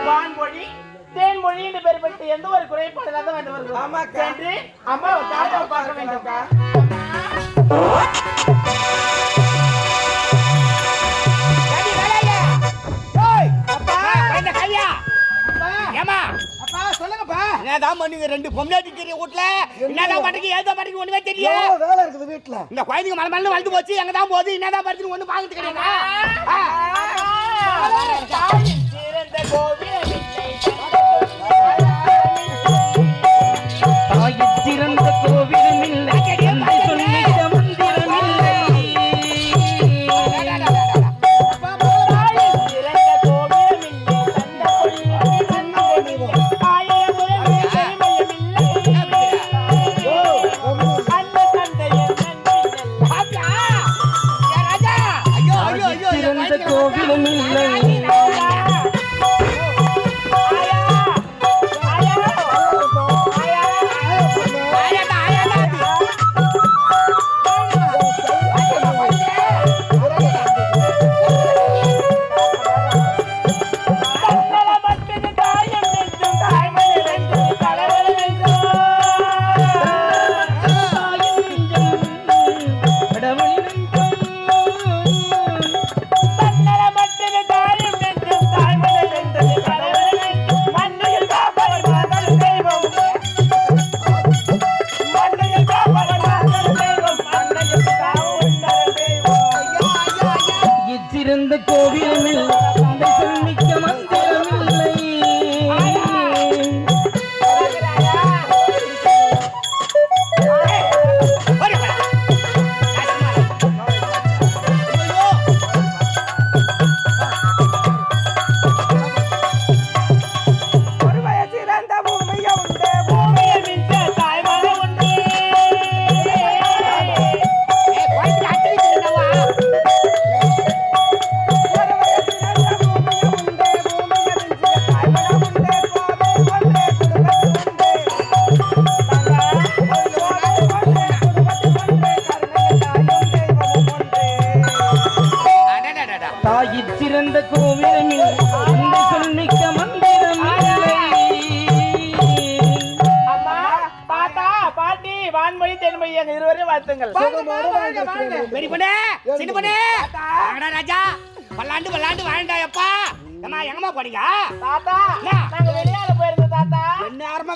வான்மொழி தேன்மொழி என்று பெற்று எந்த ஒரு குறைபாடு இல்லாத வந்தவர்கள் ஆமாக்கா. சென்று அம்மாவை தாத்தாவை பார்க்க வேண்டும்க்கா அப்பா. சொல்லுங்கப்பா. என்னதான் பண்ணுங்க ரெண்டு பொம்னாட்டிக்கிற வீட்ல என்னதான் பண்ணுங்க ஏதோ பண்ணுங்க ஒண்ணுமே தெரியல வேலை இருக்குது வீட்டுல? இந்த குழந்தைங்க மலை மலை வளர்ந்து போச்சு எங்க தான் போகுது என்னதான் படுத்துன்னு ஒண்ணு பாக்குறது கிடையாது தாயின் சிறந்த கோவிலமில்லை தாயிற் சிறந்த கோவிலும் இல்லை.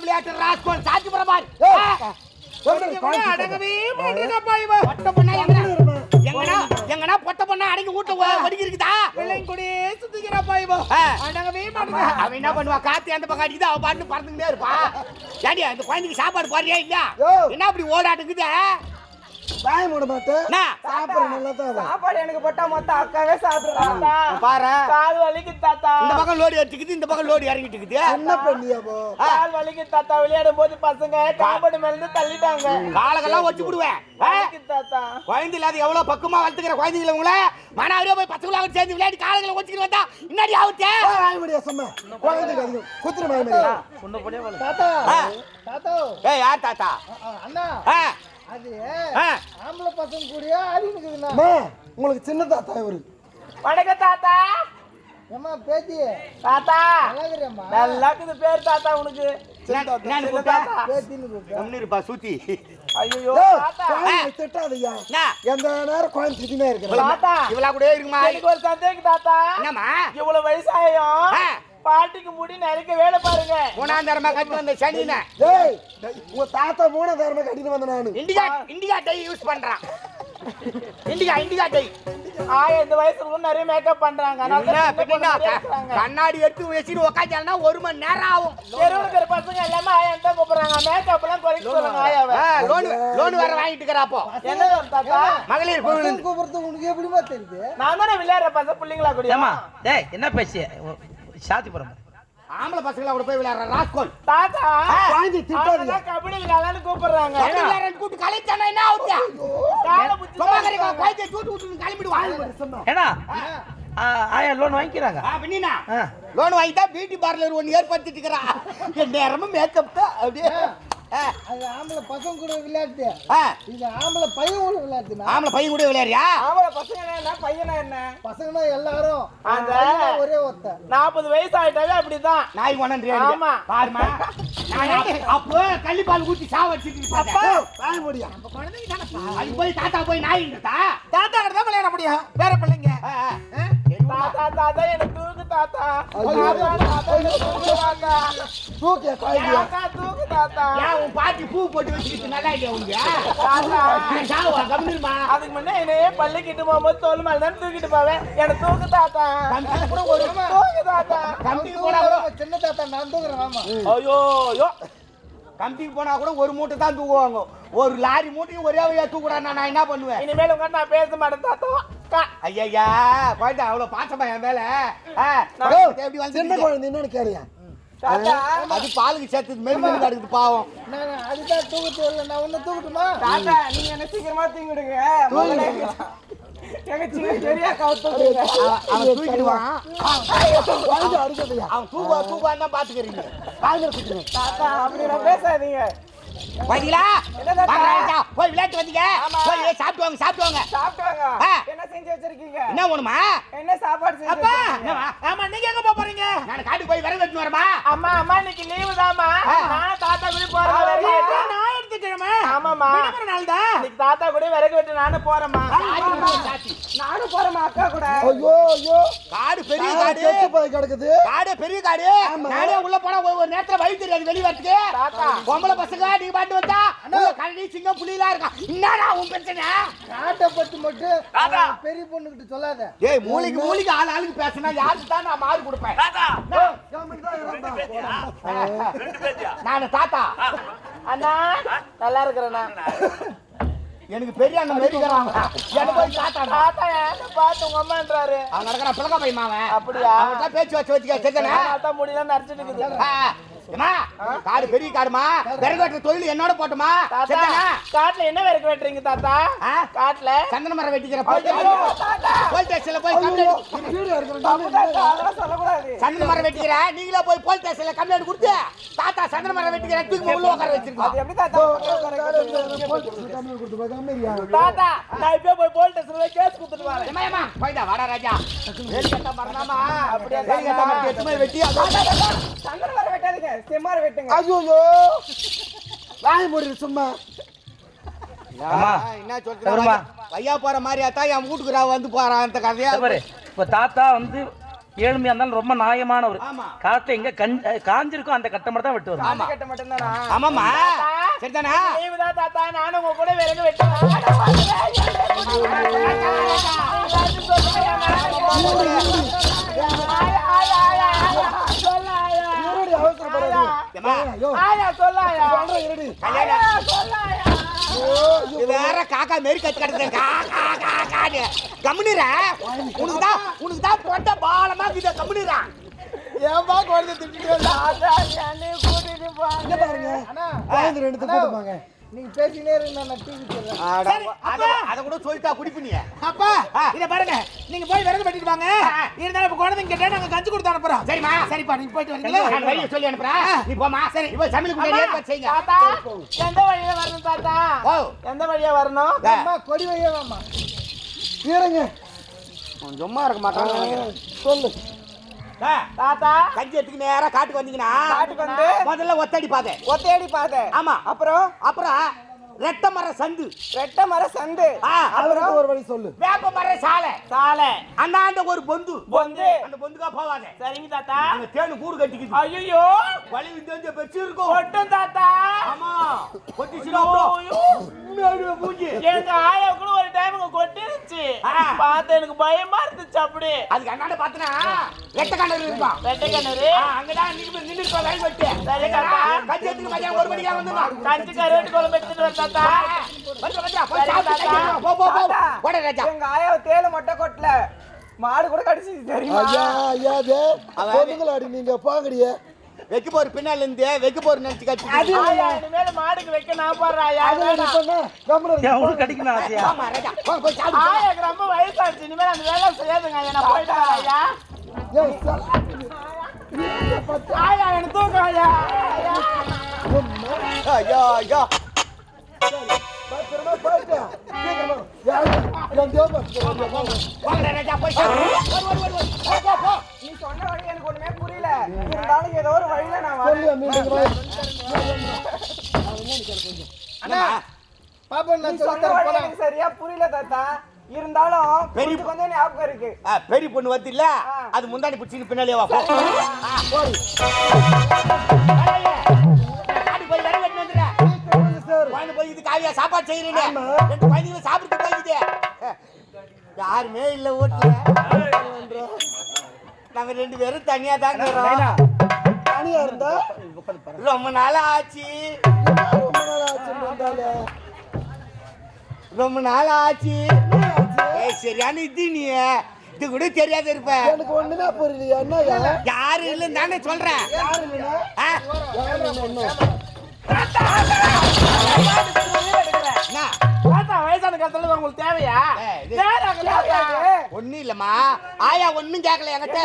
விளையாட்டு ராஸ்கோல் சாட்சி அடங்கவே மாட்டேங்கப்பா பொட்ட பொண்ணா எங்கடா. எங்கடா பொட்ட பொண்ணா அடங்கி வீட்டுல ஒதுக்கி இருக்குதா பிள்ளைங்க கூடயே சுத்திக்கிறப்பா இவ. ஆ. அடங்கவே மாட்டேங்க அவன் என்ன பண்ணுவா? காத்து எந்த பக்கம் அடிக்குது அவ பாட்டு பறந்துக்கிட்டே இருப்பா. ஏடி அந்த குழந்தைக்கு சாப்பாடு போறியா இல்லையா. என்ன அப்படி ஓடாட்டுக்குது வாய மூட மாட்டேன் என்ன? சாப்பிட நல்லா தான் அவன். சாப்பாடு எனக்கு போட்டா மொத்தம் அக்காவே சாப்பிடுறாங்க பாரு. கால் வலிக்கு தாத்தா. இந்த பக்கம் லோடு எடுத்துக்குது இந்த பக்கம் லோடு இறங்கிட்டு இருக்குது. சின்ன பெண்ணியா போ. கால் வலிக்கு தாத்தா. விளையாடும் போது பசங்க காம்பவுண்ட் மேல இருந்து தள்ளிட்டாங்க. காலகெல்லாம் வச்சு விடுவேன் தாத்தா. குழந்தை இல்லாத எவ்வளவு பக்குவமா வளர்த்துக்கிற குழந்தைங்களை உங்களை? மானாவரியா போய் பசங்களாக சேர்ந்து விளையாடி காலங்களை வச்சுக்கிட்டு வந்தா இன்னாடி ஆகுத்தே வாய முடியா சும்மா. குழந்தைக்கு அதிகம். வாய முடியா தாத்தா. தாத்தா. ஏய் யார் தாத்தா? அண்ணா. அது ஆம்பளை பசங்க கூடயே ஆடினுக்குதுண்ணா உங்களுக்கு சின்ன தாத்தா இவரு. வணக்கம் தாத்தா. ஏமா பேத்தி? தாத்தா. அழகுறேம்மா நல்லா இருக்குது பேர்? தாத்தா. உனக்கு சூத்தி. ஐயோ என்ன? எந்த நேரம் குழந்தை திட்டினே இருக்கிறேன் தாத்தா. கூட இருக்குமா? ஒரு சந்தேகம் தாத்தா. என்னம்மா? இவ்வளவு வயசாயும். பாட்டிக்கு முடி நிறைக்க வேலை பாருங்க. மூணாந்தரமா கட்டி வந்த சனின டேய் உங்க தாத்தா மூணாதாரமா கட்டின்னு வந்த நானு. இண்டிகா இண்டிகா டை யூஸ் பண்றான். Indica Indica dye. ஆயா இந்த வயசுல நிறைய மேக்கப் பண்றாங்க. கண்ணாடி எடுத்து வச்சுட்டு உக்காந்தாங்கன்னா ஒரு மணி நேரம் ஆகும். தெருவுல இருக்கிற பசங்க எல்லாமே ஆயா தான் கூப்பிடுறாங்க. மேக்கப் எல்லாம் குறைக்க சொல்லுங்க ஆயாவை. லோன் லோன் வேற வாங்கிட்டு இருக்கிறாப்போ என்ன தாத்தா? மகளிர் கூப்பிடுறது உனக்கு எப்படிமா தெரியுது? நான் தானே விளையாடுற பசங்க பிள்ளைங்களா கூடிய? ஏமா டேய் என்ன பேசி சாத்தி போறோம் ஆம்பளை பசங்களா கூட போய் விளையாடுற ராஸ்கோல். தாத்தா குழந்தை திட்டாதீங்க கபடி விளையாடலாம்னு கூப்பிடுறாங்க. விளையாடுறேன் கூட்டு கலைச்சானா என்ன ஆகுது? காலை பிடிச்சி சும்மா விட்டு கிளம்பிடுவாங்க ஏன்னா ஆ, ஆயா லோன் வாங்கிக்கிறாங்க? ஆ. லோன் வாங்கிட்டா பியூட்டி பார்லர் ஒன்று ஏற்படுத்திட்டு இருக்கிறான் என் நேரமும் மேக்கப் தான். அப்படியே அது ஆம்பளை பசங்க கூட விளையாட்டு ஆ. இது ஆம்பளை பையன் கூட விளையாட்டுனா ஆம்பளை பையன் கூட விளையாடுறியா? ஆம்பளை பசங்க என்ன பையனா என்ன? பசங்கன்னா எல்லாரும் அந்த ஒரே ஒருத்த நாற்பது வயசு ஆயிட்டாவே அப்படிதான். நாய் கொண்டு ஆமா. பாருமா நான் அப்ப- கள்ளிப்பால் ஊத்தி சாவ வச்சுட்டு அப்பா. வாய முடியா. அது போய் தாத்தா போய் நாய் இருந்தா தாத்தா கிட்ட தான் விளையாட முடியும். வேற பிள்ளைங்க. தாத்தா தாத்தா எனக்கு தூக்கு தாத்தா. தூக்கு தாத்தா தூக்கு தாத்தா. ஏன் உன் பாட்டி பூ போட்டு வச்சுக்கிட்டு நல்லா இல்லையா உங்க தாத்தா. சாவா அதுக்கு முன்னே என்னையே பள்ளிக்கிட்டு போகும்போது தோல் மேல தான் தூக்கிட்டு போவேன். எனக்கு தூக்கு தாத்தா. கம்பி கூட ஒரு தூக்கு தாத்தா. கூட சின்ன தாத்தா நான் தூக்குறேன் ஆமா. ஐயோ ஐயோ கம்பிக்கு போனா கூட ஒரு மூட்டை தான் தூக்குவாங்க. ஒரு லாரி மூட்டையும் ஒரே வழியா தூக்குறான் நான் என்ன பண்ணுவேன்? இனிமேல் உங்க நான் பேச மாட்டேன் தாத்தா. கா. ஐயா குழந்தை அவ்வளவு பாசமா என் மேல. எப்படி சின்ன குழந்தை என்னன்னு கேளியா தாத்தா அது பாலுக்கு சேர்த்து மெரு மெரு கிடக்குது பாவம். அதுதான் தூக்கத்து வரல நான் உன்னை தூக்கட்டுமா? தாத்தா நீங்க என்ன சீக்கிரமா தூங்கிடுங்க. அவன் தூக்கிடுவான். அவன் தூக்குவான் தான் பாத்துக்கிறீங்க. குத்துறேன் தாத்தா அப்படி பேசாதீங்க. பாத்தீங்களா போய் விளையாட்டு வந்தீங்க. போய் சாப்பிட்டு வாங்க சாப்பிட்டு வாங்க. என்ன செஞ்சு வச்சிருக்கீங்க? என்ன வேணுமா? என்ன சாப்பாடு அப்பா? ஆமா நீங்க எங்க போறீங்க? நான் காட்டுக்கு போய் விறகு வெட்டின்னு வரமா அம்மா அம்மா இன்னைக்கு லீவு தாமா. நான் தாத்தா கூட போறேன் எடுத்துக்கிறேன் ஆமாமா நாள் தான் இன்னைக்கு தாத்தா கூட விறகு வெட்டு நானும் போறேம்மா. நானும் போறேம்மா அக்கா கூட. ஐயோ ஐயோ. காடு பெரிய காடு காடு. கெட்டு போய் கிடக்குது. காடு பெரிய காடு. நானே உள்ள போனா ஒரு ஒரு நேரத்துல வழி தெரியாது வெளிய வரதுக்கு தாத்தா. பொம்பளை பசங்க நீ பாட்டு வந்தா உள்ள கரடி சிங்கம் புலிலாம் இருக்கான் என்னடா உன் பிரச்சனை? காட்டை பத்தி மட்டும் பெரிய பொண்ணுகிட்ட சொல்லாத. ஏய் மூளைக்கு மூளைக்கு ஆள் ஆளுக்கு பேசினா யாருக்கு தான் நான் மாறு கொடுப்பேன்? நான் தாத்தா. அண்ணா நல்லா இருக்கிறேண்ணா. எனக்கு பெரிய அண்ணன் மேரிக்கிறாங்க எனக்கு போய் தாத்தா தாத்தா என்ன பார்த்து உங்க அம்மான்றாரு அவன் நடக்கிற பிளக்க அவன். அப்படியா? பேச்சு வச்சு வச்சுக்க சரிதானே? தாத்தா முடியல நரைச்சிட்டு இருக்குது. ஆ, ஏம்மா, காடு பெரிய காடுமா? விறகு வெட்டுற தொழில் என்னோட போட்டுமா? காட்டுல என்ன விறகு வெட்டுறீங்க தாத்தா? காட்டுல? சந்தன மரம் வெட்டிக்கிற போய் ஐயோ, தாத்தா. போலீஸ் ஸ்டேஷன்ல போய் சந்தன மரம் வெட்டிக்கிற? நீங்களே போய் போலீஸ் ஸ்டேஷன்ல கம்ப்ளைண்ட் கொடுத்து. தாத்தா சந்தன மரம் வெட்டிக்கிற தூக்கி உள்ள உட்கார வச்சிருக்கோம். அது எப்படி தாத்தா? நான் இப்ப போய் போலீஸ் ஸ்டேஷன்ல கேஸ் கொடுத்துட்டு வரேன். போய்டா, வாடா ராஜா. கட்ட மரணமா அப்படியா வெட்டி சங்கர வர வெட்டாதீங்க. செம்மார வெட்டுங்க ஐயோ வாய முடியும் சும்மா. என்ன? சொல்றேன் ஐயா போற மாதிரியா தான் என் வீட்டுக்கு வந்து போறான் அந்த கதையா இப்ப தாத்தா வந்து ஏழ்மையா இருந்தாலும் ரொம்ப நியாயமானவர் ஆமா. காத்த எங்க கண் காஞ்சிருக்கோ அந்த கட்டை மட்டும் தான் வெட்டு வரும் ஆமா. கட்ட மட்டும்தானா ஆமாமா சரிதானா தாத்தா நானும் உங்க கூட விறகு வெட்டுவேன் வேற காக்கா மாரி கத்து கிடக்குது. கா கா கா கான்னு. கம்முனிரா. உனக்கு தான் உனக்கு தான் பொட்ட பாலமா இது கம்முனிரா. ஏன்பா குழந்தை திட்டிட்டு கூட்டிட்டு பாருங்க? ரெண்டு போட்டுப்பாங்க. நீங்க பேசினே இருங்க நான் டிவி சொல்றேன் அத அத கூட சொல்லிட்டா குடிப்பு நீ அப்பா இத பாருங்க. நீங்க போய் விறகு வெட்டிட்டு வாங்க. இருந்தாலும் இப்ப குழந்தைங்க கேட்டா நாங்க கஞ்சி கொடுத்து அனுப்புறோம். சரிம்மா. சரிப்பா நீங்க போயிட்டு வரீங்களா? நான் வழியை சொல்லி அனுப்புறேன் நீ போமா சரி. இப்போ சமையலுக்கு முன்னாடி ஏற்பாடு செய்யுங்க. தாத்தா எந்த வழியா வரணும் தாத்தா? ஓ எந்த வழியா வரணும். அம்மா கொடி வழியா வாம்மா. இருங்க. சும்மா இருக்க நினைக்கிறேன். சொல்லு. தாத்தா. கஞ்சி எடுத்துக்கு நேரா காட்டுக்கு வந்தீங்கன்னா காட்டுக்கு வந்து. முதல்ல ஒத்தடி பாதை ஒத்தையடி பாதை ஆமா. அப்புறம்? அப்புறம் ரெட்ட மர சந்து. ரெட்டை மர சந்து. அவருக்கு ஒரு வழி சொல்லு. வேப்ப மர சாலை. சாலை. அந்த ஆண்ட ஒரு பொந்து. பொந்து. அந்த பொந்துக்கா போவாத. சரிங்க தாத்தா. அங்க தேனு கூடு கட்டிக்குது. ஐயோ வலி விந்து பெச்சு இருக்கும் தாத்தா. ஆமா. கொட்டிச்சுனா எங்க ஆயா கூட ஒரு டைம் கொட்டிருச்சு ஆ. பார்த்து எனக்கு பயமா இருந்துச்சு அப்படி அதுக்கு அண்ணாண்ட பாத்தனா ரெட்ட கண்ணர் இருப்பான் வெட்டை கிணறு ஆ, அங்கதான் நின்னு நின்னு இருப்பா லைன் வெட்டி சரி. கஞ்சி மதியம் ஒரு மணிக்கா வந்துடலாம் கஞ்சி கருவாட்டு குழம்பு எடுத்துட்டு வர தாத்தா. வந்து வந்து போய் சரி சாப்பிட்டு தாத்தா. கையை போ போ போ. தாத்தா. போட ராஜா. எங்க ஆயா தேயிலை மட்டும் கொட்டல. மாடு கூட கடிச்சிச்சு தெரியுமா? ஐயா ஐயா அது பொண்ணுங்களாடி நீங்க போங்கடியே வைக்க போற பின்னால இருந்து வைக்க போற நினைச்சு கட்டி ஆயா இனிமேல் மாடுக்கு வைக்க நான் போடுறேன் ஆயா அது நீ பண்ண கம்முனு ஏன் உங்களுக்கு கடிக்கணும் ஆசையா ஆமா ராஜா போங்க போய் சாப்பிடு ஆயாக்கு ரொம்ப வயசாச்சு இனிமேல் அந்த வேலை செய்யாதுங்க வரேன் ஐயா ஏய், சா- ஆயா எனக்கு தூக்கம் ஐயா ஐயா. ஐயா ஐயா பத்திரமா போயிட்டு சீக்கிரமா. யாரு? என் தேவன். வாங்க ராஜா போய் சாப்பிடு வரு வரு வரு வரு. போ போ போ நீ சொன்ன வழி எனக்கு ஒண்ணுமே இருந்தாலும் ஏதோ ஒரு வழியில நான் சொல்லு. அண்ணா நீ சொன்ன வழி எனக்கு சரியா புரியல தாத்தா. இருந்தாலும் பெரிய- கொஞ்சம் ஞாபகம் இருக்கு. ஆ, பெரிய பொண்ணு வந்து இல்ல. அது முந்தாணி பிடிச்சி பின்னாலே வா போய் இது காவியா சாப்பாடு செய்யறேன்னு. ஆமா. ரெண்டு குழந்தைங்க சாப்பிட்டு யாருமே இல்ல வீட்டுல நாங்க ரெண்டு பேரும் தனியா தாங்க தனியா இருந்தா? ரொம்ப நாள் ஆச்சு. என்ன ரொம்ப நாள் வந்தாலே. ரொம்ப நாள் ஆச்சு ஏய், சரியான இது நீ. இது கூட தெரியாத இருப்ப. எனக்கு ஒண்ணுமே புரியலையா என்னய்யா? யாரு இல்லைன்னு தானே சொல்றேன். யாரு இல்லைன்னா? காலத்துல உங்களுக்கு தேவையா. ஒண்ணும் இல்லம்மா. ஆயா ஒண்ணும் கேட்கல என்கிட்ட.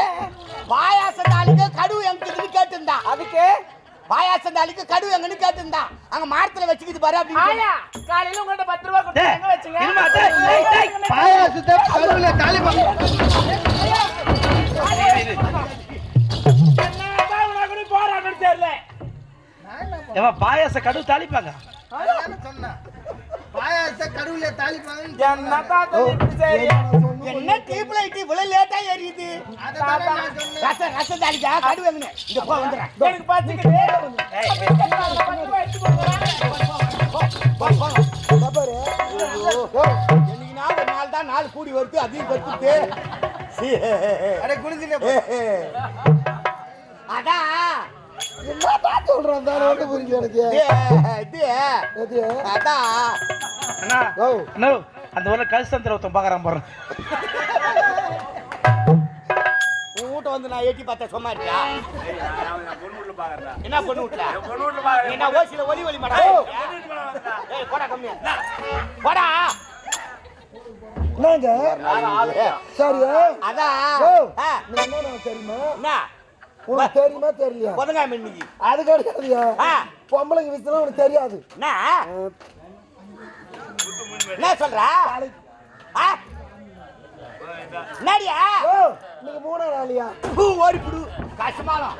பாயாச தாளிக்கு கடுவு எங்கிட்டு கேட்டிருந்தா. அதுக்கு? பாயாச தாளிக்கு கடுவு எங்கன்னு கேட்டிருந்தா. அங்க மரத்துல வச்சுக்கிது பாரு அப்படின்னு ஆயா காலையில உங்கள்ட்ட பத்து ரூபா கொடுத்து எங்க வச்சுங்க. பாயாசத்தை கருவில தாலி பண்ணு. என்னதான் உனக்கு கூட போராட்டம் தெரியல பாயாச கடுவு தாளிப்பாங்க? என்ன தாத்தா இப்படி செய்றீங்க? என்ன டீப் லைட் இவ்வளவு லேட்டா எரியுது ரச ரச தாளிக்கா? போ எனக்கு. என்னைக்குனா ஒரு நாள் தான் நாள் கூடி வருது அதையும் கத்துட்டு சீ. அதான். என்னப்பா சொல்றான் தானே புரியல எனக்கு? அதான். ஊர்ல கல்சந்திர ஒருத்தன் பாக்குறான் போறேன் உன் வீட்டை வந்து நான் எட்டி பார்த்தேன் சும்மா இருக்கியா? என்ன பொண்ணு வீட்டுல? என்ன ஓசில ஒலி ஒலி மாட்டா ஏய் போடா கம்மியா. போடா. என்னங்க? சரி அதான். தெரியுமா? உனக்கு தெரியுமா தெரியலையா? புதங்காம இன்னைக்கு. அது கிடையாதுயா? பொம்பளைங்க விஷயம் உனக்கு தெரியாது. என்ன என்ன சொல்ற? என்னடியா? ஓ நீங்க மூணா நாளியா பூ ஓடி புடு கஷ்டமாலம்